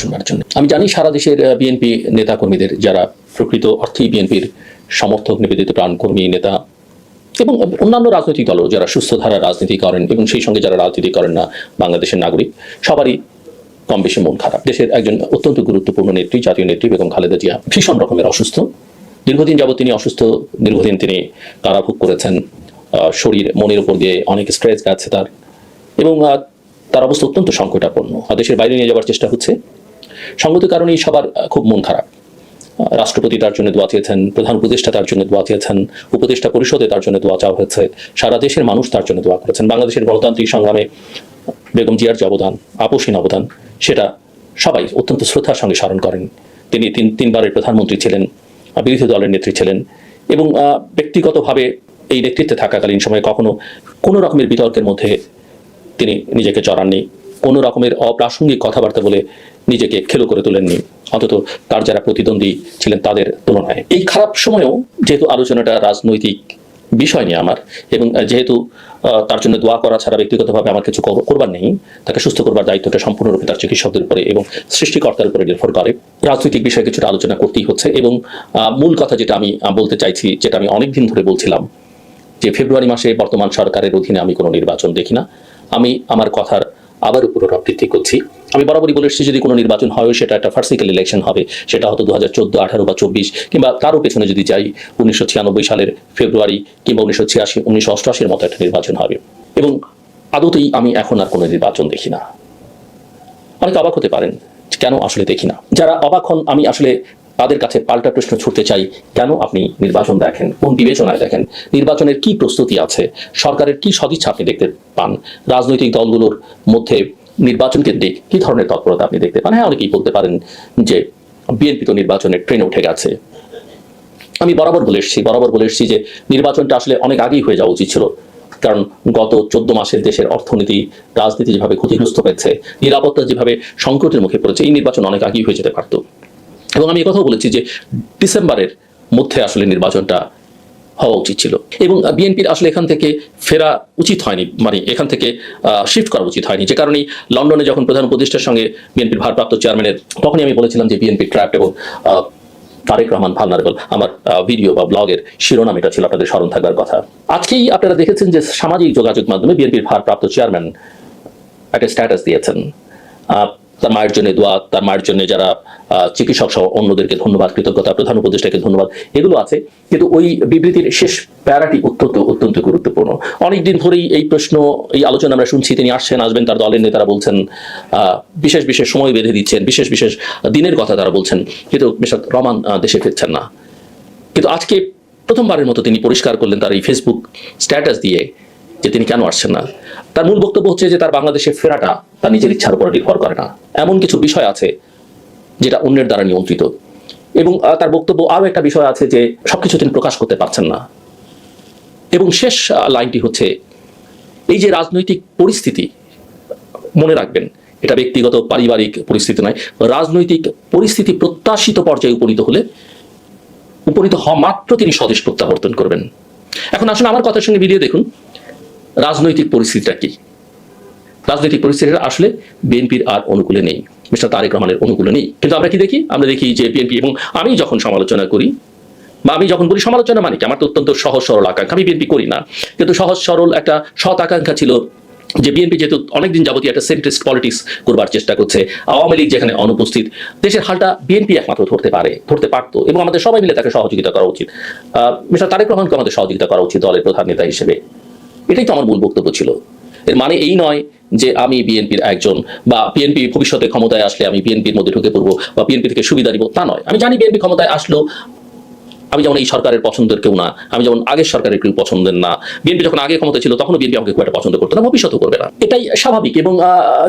শোনার জন্য। আমি জানি সারা দেশের বিএনপি নেতাকর্মীদের, যারা প্রকৃত অর্থেই বিএনপির সমর্থক, নিবেদিত প্রাণকর্মী নেতা এবং অন্যান্য রাজনৈতিক দলও, যারা সুস্থ ধারা রাজনীতি করেন এবং সেই সঙ্গে যারা রাজনীতি করেন না, বাংলাদেশের নাগরিক, সবারই কম বেশি মন খারাপ। দেশের একজন অত্যন্ত গুরুত্বপূর্ণ নেত্রী, জাতীয় নেত্রী বেগম খালেদা জিয়া ভীষণ রকমের অসুস্থ। দীর্ঘদিন যাবত তিনি অসুস্থ, দীর্ঘদিন তিনি কারাভোগ করেছেন। শরীর, মনের উপর দিয়ে অনেক স্ট্রেস গেছে তার এবং তার অবস্থা অত্যন্ত সংকটাপন্ন। দেশের বাইরে নিয়ে যাওয়ার চেষ্টা হচ্ছে। সঙ্গত কারণেই সবার খুব মন খারাপ। রাষ্ট্রপতি তার জন্য দোয়া চেয়েছেন, প্রধান উপদেষ্টা তার জন্য দোয়া চেয়েছেন, উপদেষ্টা পরিষদে তার জন্য দোয়া চাওয়া হয়েছে, সারা দেশের মানুষ তার জন্য দোয়া করেছেন। বাংলাদেশের গণতান্ত্রিক সংগ্রামে বেগম জিয়ার যে অবদান আপসীন অবদান, সেটা সবাই অত্যন্ত শ্রদ্ধার সঙ্গে স্মরণ করেন। তিনি তিন, তিনবারের প্রধানমন্ত্রী ছিলেন বিরোধী দলের নেত্রী ছিলেন এবং ব্যক্তিগতভাবে এই নেতৃত্বে থাকাকালীন সময়ে কখনো কোনো রকমের বিতর্কের মধ্যে তিনি নিজেকে চড়াননি কোনো রকমের অপ্রাসঙ্গিক কথাবার্তা বলে নিজেকে খেলো করে তোলেননি। অন্তত তার যারা প্রতিদ্বন্দ্বী ছিলেন তাদের তুলনায়। এই খারাপ সময়েও যেহেতু আলোচনাটা রাজনৈতিক বিষয় নিয়ে আমার, এবং যেহেতু তার জন্য দোয়া করা ছাড়া ব্যক্তিগতভাবে আমার কিছু করবার নেই, তাকে সুস্থ করবার দায়িত্বটা সম্পূর্ণরূপে তার চিকিৎসকদের উপরে এবং সৃষ্টিকর্তার উপরে নির্ভর করে। রাজনৈতিক বিষয়ে কিছুটা আলোচনা করতেই হচ্ছে এবং মূল কথা যেটা আমি বলতে চাইছি, যেটা আমি অনেকদিন ধরে বলছিলাম, যে ফেব্রুয়ারি মাসে বর্তমান সরকারের অধীনে আমি কোনো নির্বাচন দেখি না। আমি আমার কথার আবার পুনরাবৃত্তি করছি। আমি বরাবরই বলে এসেছি, যদি কোনো নির্বাচন হয়, সেটা একটা ফার্সিক্যাল ইলেকশন হবে। সেটা হয়তো দু হাজার চোদ্দ, আঠারো বা চব্বিশ, কিংবা তারও পেছনে যদি যাই, উনিশশো ছিয়ানব্বই সালের ফেব্রুয়ারি, কিংবা উনিশশো ছিয়াশি, উনিশশো অষ্টআশির মতো একটা নির্বাচন হবে। এবং আদতেই আমি এখন আর কোনো নির্বাচন দেখি না। অনেকে অবাক হতে পারেন, কেন আসলে দেখি না? যারা অবাক হন, আমি আসলে তাদের কাছে পাল্টা প্রশ্ন ছুটতে চাই, কেন আপনি নির্বাচন দেখেন? কোন বিবেচনায় দেখেন? নির্বাচনের কি প্রস্তুতি আছে? সরকারের কি সদিচ্ছা আপনি দেখতে পান? রাজনৈতিক দলগুলোর মধ্যে নির্বাচন কেন্দ্রিক কি ধরনের তৎপরতা আপনি দেখতে পান? হ্যাঁ অনেকেই বলতে পারেন যে বিএনপি তো নির্বাচনের ট্রেনে উঠে গেছে। আমি বরাবর বলে এসেছি, বরাবর বলে এসেছি যে নির্বাচনটা আসলে অনেক আগেই হয়ে যাওয়া উচিত ছিল। কারণ গত চোদ্দ মাসের দেশের অর্থনীতি, রাজনীতি যেভাবে ক্ষতিগ্রস্ত হয়েছে, নিরাপত্তা যেভাবে সংকটের মুখে পড়েছে, এই নির্বাচন অনেক আগেই হয়ে যেতে পারত। এবং আমি কথাও বলেছি যে ডিসেম্বরের মধ্যে আসলে নির্বাচনটা হওয়া উচিত ছিল। এবং বিএনপির আসলে এখান থেকে ফেরা উচিত হয়নি মানে এখান থেকে শিফট করা উচিত হয়নি। যে কারণেই লন্ডনে যখন প্রধান উপদেষ্টার সঙ্গে বিএনপির ভারপ্রাপ্ত চেয়ারম্যানের তখনই আমি বলেছিলাম যে বিএনপি ট্র্যাপ এবং তারেক রহমান ভালনারেবল আমার ভিডিও বা ব্লগের শিরোনাম, এটা ছিল আপনাদের স্মরণ থাকবার কথা। আজকেই আপনারা দেখেছেন যে সামাজিক যোগাযোগ মাধ্যমে বিএনপির ভারপ্রাপ্ত চেয়ারম্যান একটা স্ট্যাটাস দিয়েছেন। তার মায়ের জন্য দোয়া, তার মায়ের জন্য যারা চিকিৎসক সহ অন্যদেরকে ধন্যবাদ, কৃতজ্ঞতা, প্রধান উপদেষ্টাকে ধন্যবাদ, এগুলো আছে। কিন্তু ওই বিবৃতির শেষ প্যারাটি অত্যন্ত অত্যন্ত গুরুত্বপূর্ণ। অনেকদিন ধরেই এই প্রশ্ন, এই আলোচনা আমরা শুনছি, তিনি আসছেন, আসবেন, তার দলের নেতারা বলছেন বিশেষ বিশেষ সময় বেঁধে দিচ্ছেন, বিশেষ বিশেষ দিনের কথা তারা বলছেন। কিন্তু মিস্টার রমান দেশে ফিরছেন না। কিন্তু আজকে প্রথমবারের মতো তিনি পরিষ্কার করলেন তার এই ফেসবুক স্ট্যাটাস দিয়ে যে তিনি কেন আসছেন না। তার মূল বক্তব্য হচ্ছে যে তার বাংলাদেশে ফেরাটা তার নিজের ইচ্ছার উপর নির্ভর করে না। এমন কিছু বিষয় আছে যেটা অন্যের দ্বারা নিয়ন্ত্রিত। এবং তার বক্তব্য আরও একটা বিষয় আছে যে সবকিছু তিনি প্রকাশ করতে পারছেন না। এবং শেষ লাইনটি হচ্ছে, এই যে রাজনৈতিক পরিস্থিতি, মনে রাখবেন, এটা ব্যক্তিগত, পারিবারিক পরিস্থিতি নয়, রাজনৈতিক পরিস্থিতি প্রত্যাশিত পর্যায়ে উপনীত হলে, উপনীত হওয়া মাত্র তিনি স্বদেশ প্রত্যাবর্তন করবেন। এখন আসলে আমার কথার সঙ্গে মিলিয়ে দেখুন রাজনৈতিক পরিস্থিতিটা কি? রাজনৈতিক পরিস্থিতিটা আসলে বিএনপির আর অনুকূলে নেই, মিস্টার তারেক রহমানের অনুকূলে নেই। কিন্তু আমরা কি দেখি? আমরা দেখি যে বিএনপি এবং আমি যখন সমালোচনা করি, বা আমি যখন বলি সমালোচনা মানে কি? আমার তো অত্যন্ত সহজ সরল আকাঙ্ক্ষা, আমি বিএনপি করি না। কিন্তু সহজ সরল একটা সৎ আকাঙ্ক্ষা ছিল যে বিএনপি যেহেতু অনেকদিন যাবতীয় একটা সেন্ট্রিস্ট পলিটিক্স করবার চেষ্টা করছে, আওয়ামী লীগ যেখানে অনুপস্থিত, দেশের হালটা বিএনপি একমাত্র ধরতে পারে, ধরতে পারতো এবং আমাদের সবাই মিলে তাকে সহযোগিতা করা উচিত। মিস্টার তারেক রহমানকে আমাদের সহযোগিতা করা উচিত দলের প্রধান নেতা হিসেবে। এটাই তো আমার মূল বক্তব্য ছিল। এর মানে এই নয় যে আমি বিএনপির একজন বা বিএনপি ভবিষ্যতে ক্ষমতায় আসলে আমি বিএনপির মধ্যে ঢুকে পড়ব বা বিএনপি থেকে সুবিধা দিব তা নয়। আমি জানি বিএনপি ক্ষমতায় আসলো আমি যেমন এই সরকারের পছন্দের কেউ না, আমি যেমন আগের সরকারের কেউ পছন্দের না, বিএনপি যখন আগে ক্ষমতা ছিল তখনও বিএনপি আমাকে খুব একটা পছন্দ করতো না, ভবিষ্যতেও করবে না। এটাই স্বাভাবিক এবং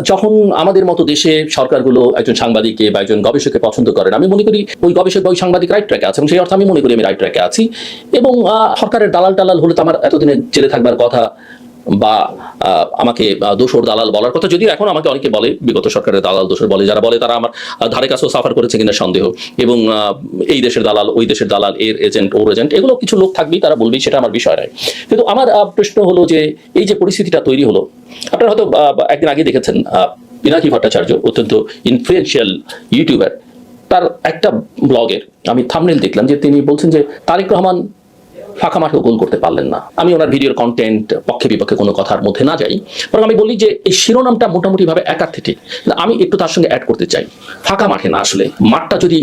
যখন আমাদের মতো দেশে সরকারগুলো একজন সাংবাদিককে বা একজন গবেষককে পছন্দ করেন আমি মনে করি ওই গবেষক বা ওই সাংবাদিক রাইট ট্র্যাকে আছে এবং সেই অর্থে আমি মনে করি আমি রাইট ট্র্যাকে আছি এবং সরকারের দালাল টালাল হলে তো আমার এতদিনে জেলে থাকবার কথা বা আমাকে দোসর দালাল বলার কথা, যদিও এখন আমাকে অনেকে বলে, বিগত সরকারের দালাল দোসর বলে, যারা বলে তারা আমার ধারে কাছেও সাফার করেছে কিনা সন্দেহ। এবং এই দেশের দালাল, ওই দেশের দালাল, এর এজেন্ট ওর এজেন্ট এগুলো কিছু লোক থাকবেই, তারা বলবেই, সেটা আমার বিষয় নয়। কিন্তু আমার প্রশ্ন হলো যে, এই যে পরিস্থিতিটা তৈরি হলো, আপনারা হয়তো একদিন আগে দেখেছেন পিনাকি ভট্টাচার্য, অত্যন্ত ইনফ্লুয়েন্সিয়াল ইউটিউবার তার একটা ব্লগের আমি থামনেল দেখলাম, যে তিনি বলছেন যে, তারেক রহমান ফাঁকা মাঠেও গোল করতে পারলেন না। আমি ওনার ভিডিওর কন্টেন্ট পক্ষে বিপক্ষে কোনো কথার মধ্যে না যাই। বরং আমি বলি যে, এই শিরোনামটা মোটামুটি ভাবে একার থেকে আমি একটু তার সঙ্গে অ্যাড করতে চাই। ফাঁকা মাঠে না আসলে। মাঠটা যদি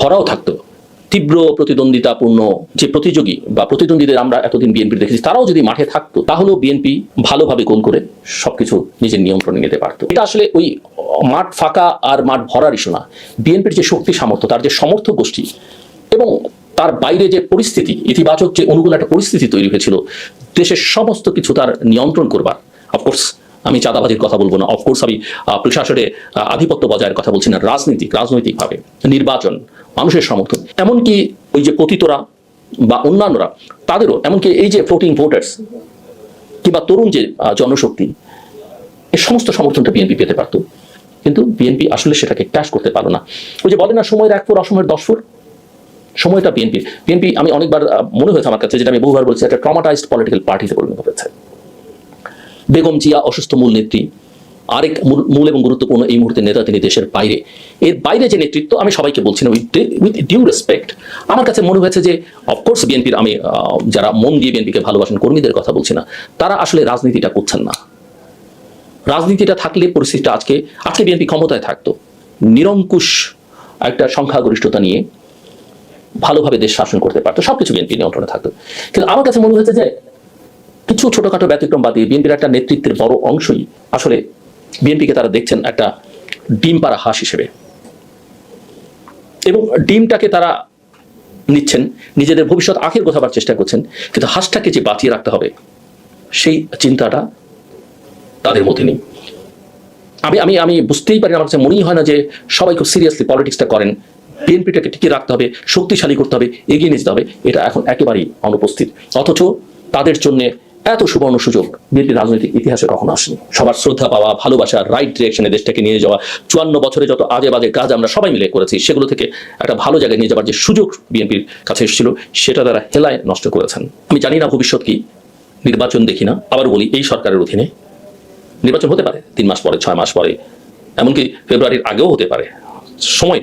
ভরাও থাকতো, তীব্র প্রতিদ্বন্দ্বিতাপূর্ণ যে প্রতিযোগী বা প্রতিদ্বন্দ্বীদের আমরা এতদিন বিএনপি দেখেছি, তারাও যদি মাঠে থাকতো, তাহলেও বিএনপি ভালোভাবে গোল করে সবকিছু নিজের নিয়ন্ত্রণে নিতে পারতো। এটা আসলে ওই মাঠ ফাঁকা আর মাঠ ভরার ইস্যু না। বিএনপির যে শক্তি সামর্থ্য, তার যে সমর্থক গোষ্ঠী এবং তার বাইরে যে পরিস্থিতি, ইতিবাচক যে অনুকূল একটা পরিস্থিতি তৈরি হয়েছিল, দেশের সমস্ত কিছু তার নিয়ন্ত্রণ করবার। অফকোর্স আমি চাঁদাবাজির কথা বলব না। অফকোর্স আমি প্রশাসনে আধিপত্য বজায়ের কথা বলছি না, রাজনীতিক, রাজনৈতিকভাবে। নির্বাচন, মানুষের সমর্থন। এমনকি ওই যে পতিতরা বা অন্যান্যরা, তাদেরও, এমনকি এই যে ফ্লোটিং ভোটার্স কিংবা তরুণ যে জনশক্তি এই সমস্ত সমর্থনটা বিএনপি পেতে পারতো। কিন্তু বিএনপি আসলে সেটাকে ক্যাশ করতে পারল না। ওই যে বলে না, সময়ের এক ফুর অসময়ের দশ ফুর সময়টা বিএনপি বিএনপি আমি অনেকবার মনে হয়েছে আমার কাছে যেটা আমি বহুবার বলছি, একটা ট্রমাটাইজড পলিটিক্যাল পার্টিতে পরিণত হয়েছে। বেগম জিয়া, অসুস্থ মূল নেত্রী, আরেক মূল এবং গুরুত্বপূর্ণ এই মুহূর্তে নেতা তিনি দেশের বাইরে। এর বাইরে যে নেতৃত্ব, আমি সবাইকে বলছি না উইথ ডিউ রেসপেক্ট আমার কাছে মনে হয়েছে যে অফকোর্স বিএনপির আমি যারা মন দিয়ে বিএনপিকে ভালোবাসেন, কর্মীদের কথা বলছি না, তারা আসলে রাজনীতিটা করছেন না। রাজনীতিটা থাকলে পরিস্থিতিটা আজকে আজকে বিএনপি ক্ষমতায় থাকতো। নিরঙ্কুশ একটা সংখ্যাগরিষ্ঠতা নিয়ে ভালোভাবে দেশ শাসন করতে পারতো। সবকিছু বিএনপি নিয়ন্ত্রণে থাকতো। কিন্তু আমার কাছে মনে হয়েছে যে, কিছু ছোটখাটো ব্যতিক্রম বাদে বিএনপির একটা নেতৃত্বের বড় অংশই আসলে বিএনপিকে তারা দেখছেন একটা ডিম পাড়া হাঁস হিসেবে। এবং ডিমটাকে তারা নিচ্ছেন, নিজেদের ভবিষ্যৎ আখের গোছাবার চেষ্টা করছেন, কিন্তু হাঁসটাকে যে বাঁচিয়ে রাখতে হবে, সেই চিন্তাটা তাদের মধ্যে নেই। আমি আমি আমি বুঝতেই পারি আমার কাছে মনেই হয় না যে সবাই খুব সিরিয়াসলি পলিটিক্সটা করেন। বিএনপিটাকে টিকিয়ে রাখতে হবে, শক্তিশালী করতে হবে, এগিয়ে নিয়ে যেতে হবে, এটা এখন একেবারেই অনুপস্থিত। অথচ তাদের জন্য এত সুবর্ণ সুযোগ বিএনপি রাজনৈতিক ইতিহাসে কখনো আসেনি। সবার শ্রদ্ধা পাওয়া ভালোবাসা রাইট ডিরেকশনে দেশটাকে নিয়ে যাওয়া, চুয়ান্ন বছরে যত আজে বাজে কাজ আমরা সবাই মিলে করেছি, সেগুলো থেকে একটা ভালো জায়গায় নিয়ে যাওয়ার যে সুযোগ বিএনপির কাছে এসেছিল, সেটা তারা হেলায় নষ্ট করেছেন। আমি জানি না ভবিষ্যৎ কি, নির্বাচন দেখি না, আবার বলি এই সরকারের অধীনে নির্বাচন হতে পারে, তিন মাস পরে, ছয় মাস পরে, এমনকি ফেব্রুয়ারির আগেও হতে পারে, সময়